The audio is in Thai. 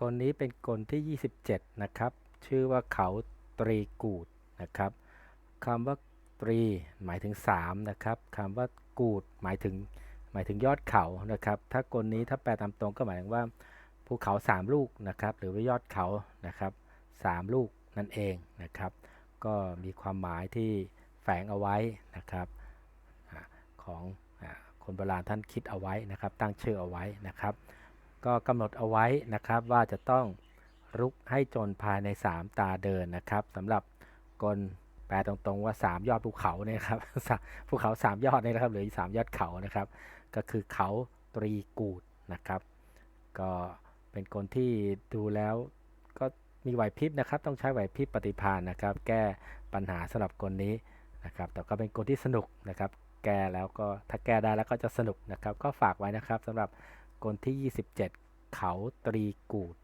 กลนี้เป็นกลที่ 27 นะครับ ชื่อว่าเขาตรีกูดนะครับคำว่าตรีหมายถึง 3 นะครับคำว่ากูดหมายถึงหมายถึงยอดเขานะครับ ถ้ากลนี้ถ้าแปลตามตรงก็หมายถึงว่าภูเขา 3 ลูกนะครับ หรือว่ายอดเขานะครับ3ลูกนั่นเองนะครับ ก็มีความหมายที่แฝงเอาไว้นะครับของคนโบราณท่านคิดเอาไว้นะครับ ตั้งชื่อเอาไว้นะครับ ก็กำหนดเอาไว้นะครับว่าจะต้องรุกให้จนภายใน 3 ตาเดินนะครับสำหรับกลแปลตรงๆว่า 3 ยอดภูเขาเนี่ยครับภูเขา 3 ยอดเนี่ยนะครับหลือ3ยอดเขานะครับ ก็คือเขาตรีกูดนะครับ ก็เป็นกลที่ดูแล้วก็มีไหวพริบนะครับ ต้องใช้ไหวพริบปฏิภาณนะครับ แก้ปัญหาสำหรับกลนี้นะครับ แต่ก็เป็นกลที่สนุกนะครับ แก้แล้วก็ถ้าแก้ได้แล้วก็จะสนุกนะครับ ก็ฝากไว้นะครับสำหรับ กลที่ 27 เขาตรีกูด